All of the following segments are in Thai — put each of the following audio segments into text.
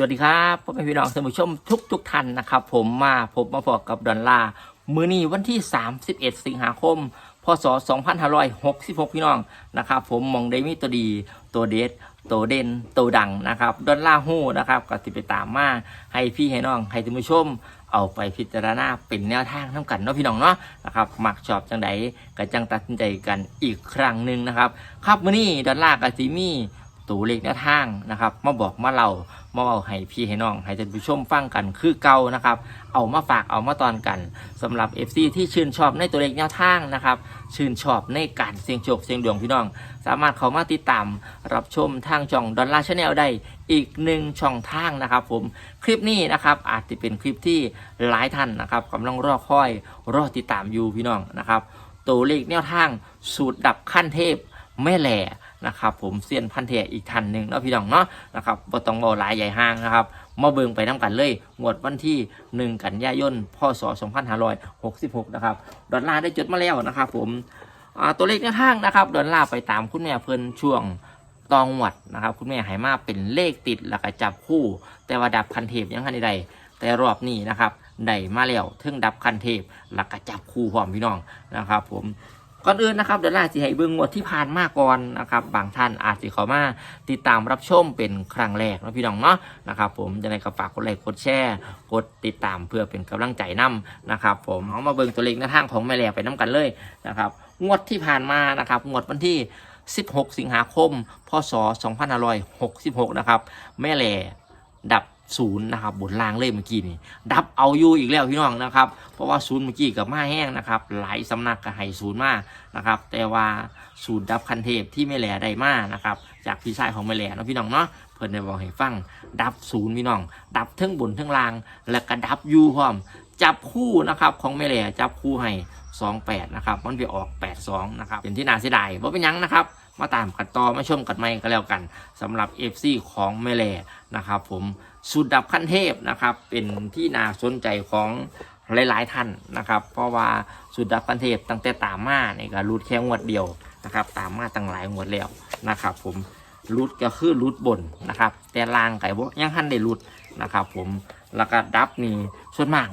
สวัสดีครับพ่อแม่พี่น้องท่านผู้ชมทุกทุกท่านนะครับ ผมมาพบมาพบกับดอนลาร์มือนี้วันที่ 31 สิงหาคม พศ 2566 พี่น้องนะครับ ผมมองได้มีตัวดี ตัวเด็ดตัวเด่นตัวดังนะครับ ดอนลาร์ฮู้นะครับก็ติดไปตามมาให้พี่ให้น้องให้ท่านผู้ชมเอาไปพิจารณาเป็นแนวทางทั้งกันเนาะพี่น้องเนาะนะครับมักชอบจังใดก็จังตัดสินใจกันอีกครั้งหนึ่งนะครับ ครับมื้อนี้ดอลลาร์กับซีมี่ ตัวเลขแนวทางนะครับ มาบอกมาเล่ามาเอาให้พี่ให้น้อง ให้ท่านผู้ชมฟังกันคือเก่านะครับ เอามาฝากเอามาตอนกันสำหรับ FC ที่ชื่นชอบในตัวเลขแนวทางนะครับ ชื่นชอบในการเสี่ยงโชคเสี่ยงดวงพี่น้อง สามารถเข้ามาติดตาม รับชมทางช่องดอลลาร์ชาแนลได้อีกหนึ่งช่องทางนะครับ ผมคลิปนี้นะครับ อาจจะเป็นคลิปที่หลายท่านนะครับกำลังรอคอยรอติดตามอยู่พี่น้องนะครับ ตัวเลขแนวทางสูตรดับขั้นเทพแม่แหล่ นะครับผมเซียนพันเทอีกท่านหนึ่งเนาะพี่น้องเนาะนะครับบ่ต้องบ่หลายใหญ่ห้างนะครับมาเบิงไปน้ำกันเลยงวดวันที่ 1 กันยายนพศ2566 นะครับ ดอลลาร์ได้จดมาแล้วนะครับผมตัวเลขแนวทางนะครับ ดอลลาร์ไปตามคุณแม่เพิ่นช่วงตองหวัดนะครับ คุณแม่ไหมาเป็นเลขติดแล้วก็จับคู่ แต่ว่าดับคันเทพยังทันใดแต่รอบนี้นะครับได้มาแล้วถึงดับคันเทพแล้วก็จับคู่พร้อมพี่น้องนะครับ ผม ก่อนอื่นนะครับเดี๋ยวล่าสิให้เบิ่งงวดที่ผ่านมาก่อนนะครับบางท่านอาจสิเขามาติดตามรับชมเป็นครั้งแรกนะพี่น้องเนาะนะครับผมจะได้ก็ฝากกดไลค์กดแชร์กดติดตามเพื่อเป็นกำลังใจนํนะครับผมเอามาเบิ่งตัวเลขในทางของแม่แหล่ไปน้กันเลยนะครับงวดที่ผ่านมานะครับงวดวันที่ 16 สิงหาคม พศ 2566 นะครับแม่แหล่ดับ ศูนย์นะครับบนล่างเลยเมื่อกี้นี่ดับเอาอยู่อีกแล้วพี่น้องนะครับเพราะว่าศูนย์เมื่อกี้กับมาแห้งนะครับหลายสำนักก็ให้ศูนย์มานะครับแต่ว่าศูนย์ดับคันเทพที่แม่แหล่ได้มานะครับจากพี่ชายของแม่แหล่นะพี่น้องเนาะเพิ่นได้บอกให้ฟังดับศูนย์พี่น้อง ดับทั้งบนทั้งล่าง แล้วก็ดับอยูพร้อมจับคู่นะครับของแม่แหล่จับคู่ให้28นะครับมันไปออก 82นะครับเป็นที่น่าเสียดายว่าเป็นยังนะครับ มาตามกันต่อมาชมกันใหม่ก็แล้วกันสำหรับ FC ของแม่แหล่นะครับผมสุดดับขั้นเทพนะครับ เป็นที่น่าสนใจของหลาย ๆ ท่านนะครับ เพราะว่าสุดดับขั้นเทพตั้งแต่ตามมาเนี่ยก็รูดแค่งวดเดียวนะครับ ตามมาตั้งหลายงวดแล้วนะครับ ผมรูดก็คือรูดบนนะครับ แต่ล่างไก่บ่ยังหันได้รูดนะครับ ผมแล้วก็ดับนี่ส่วนมาก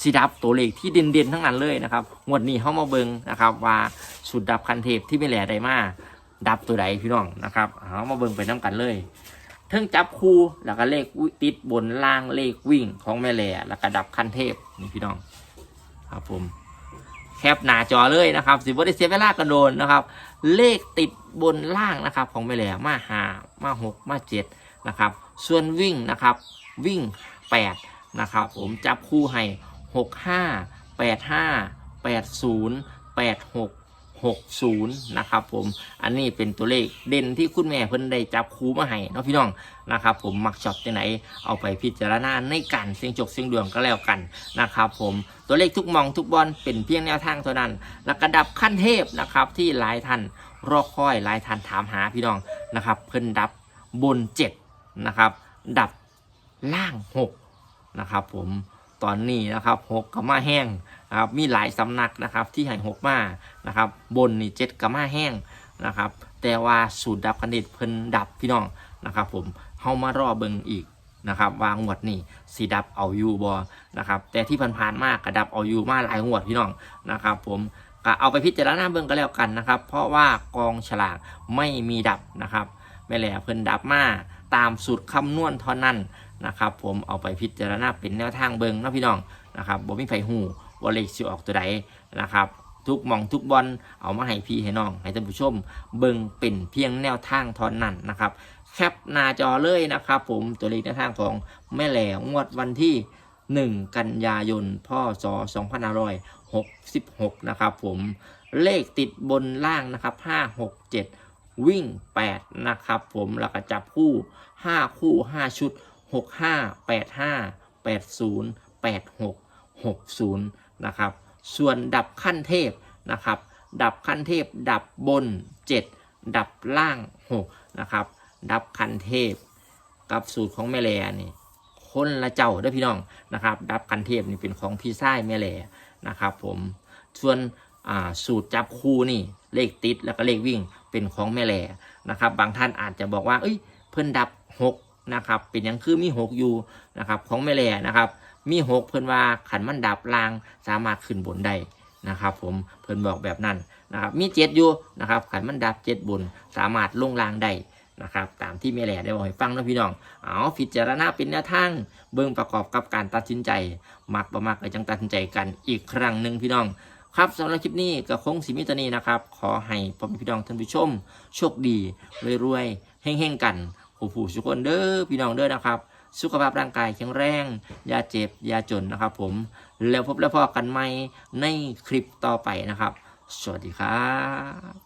สีดับตัวเลขที่เด่นๆทั้งนั้นเลยนะครับงวดนี้เข้ามาเบิงนะครับ ว่าสุดดับคันเทพที่ไม่แหล่ใดมา ดับตัวใดพี่น้องนะครับเอามาเบิงไปน้ำกันเลยเทิงจับคู่แล้วก็เลขติดบนล่างเลขวิ่งของแม่แหล่แล้วก็ดับคันเทพนี่พี่น้องครับผมแคปหน้าจอเลยนะครับสิบวันได้เสียเวลากันโดนนะครับ เลขติดบนล่างนะครับ ของแม่แหล่มาหามาหกมาเจ็ดนะครับ ส่วนวิ่งนะครับ วิ่งแปดนะครับ ผมจับคู่ให้หกห้าแปดห้าแปดศูนย์แปดหก หกศูนย์นะครับผมอันนี้เป็นตัวเลขเด่นที่คุณแม่เพิ่นได้จับคูมาให้เนาะพี่น้องนะครับผมมักช็อบที่ไหนเอาไปพิจารณาในการเสียงจกเสียงดวงก็แล้วกันนะครับผมตัวเลขทุกมองทุกบอลเป็นเพียงแนวทางเท่านั้นแล้วก็ดับขั้นเทพนะครับที่หลายท่านรอคอยหลายท่านถามหาพี่น้องนะครับเพิ่นดับบนเจ็ดนะครับดับล่างหกนะครับผม ตอนนี้นะครับหกกับมาแห้งนะครับมีหลายสำนักนะครับที่ให้หกมานะครับบนนี่เจ็ดกับมาแห้งนะครับแต่ว่าสูตรดับคันเด็ดเพิ่นดับพี่น้องนะครับผมเฮามารอเบิงอีกนะครับวางงวดนี่สีดับเอาอยู่บอนะครับแต่ที่ผ่านๆมากกระดับเอาอยู่มาหลายงวดพี่น้องนะครับผมก็เอาไปพิจารณาเบิ่งก็แล้วกันนะครับ เพราะว่ากองฉลากไม่มีดับนะครับแม่แหล่เพิ่นดับมาตามสูตรคำนวณเท่านั้น นะครับผมเอาไปพิจารณาเป็นแนวทางเบิงนาะพี่น้องนะครับบ่มีไผหูว่าเลขสิออกตัวใดนะครับทุกมองทุกบอลเอามาให้พี่ให้น้องให้ท่านผู้ชม เบิ่งเป็นเพียงแนวทางท่านั้นนะครับแคปหน้าจอเลยนะครับผมตัวเลขแนวทางของแม่แหล่งวดวันที่ 1 กันยายนพศ2566 นะครับผมเลขติดบนล่างนะครับ 5 6 7 วิ่ง 8 นะครับผมแล้วก็จับคู่ 5 คู่ 5 ชุด 6 5 8 5 8 0 8 6 6 0นะครับ ส่วนดับขั้นเทพนะครับ ดับขั้นเทพ ดับบน7ดับล่าง6นะครับ ดับขั้นเทพ กับสูตรของแม่แลนี่คนละเจ้าด้วยพี่น้องนะครับ ดับคันเทพนี่เป็นของพี่ไส้แม่แหลนะครับ ผมส่วนสูตรจับคู่นี่เลขติดแล้วก็เลขวิ่งเป็นของแม่แหลนะครับ บางท่านอาจจะบอกว่า เอ้ย เพิ่นดับ6 นะครับ เป็นหยังคือมีหกอยู่นะครับของแม่แหล่นะครับ มีหกเพิ่นว่าขันมันดับลางสามารถขึ้นบนได้นะครับ ผมเพิ่นบอกแบบนั้นนะครับ มีเจ็ดอยู่นะครับขันมันดับเจ็ดบนสามารถลงลางได้นะครับตามที่แม่แหล่ได้บอกให้ฟังนะพี่น้อง เอาพิจารณาเป็นแนวทางเบิ่งประกอบกับการตัดสินใจ มักบ่มักก็จังตัดสินใจกันอีกครั้งหนึ่งพี่น้อง ครับสำหรับคลิปนี้ก็คงสิมิตานีนะครับ ขอให้พ่อพี่น้องท่านผู้ชม โชคดีรวยๆเฮงๆกัน ผู้ผู้ทุกคนเด้อพี่น้องเด้อนะครับ สุขภาพร่างกายแข็งแรงอย่าเจ็บอย่าจนนะครับ ผมแล้วพบแล้วพอกันใหม่ในคลิปต่อไปนะครับ สวัสดีครับ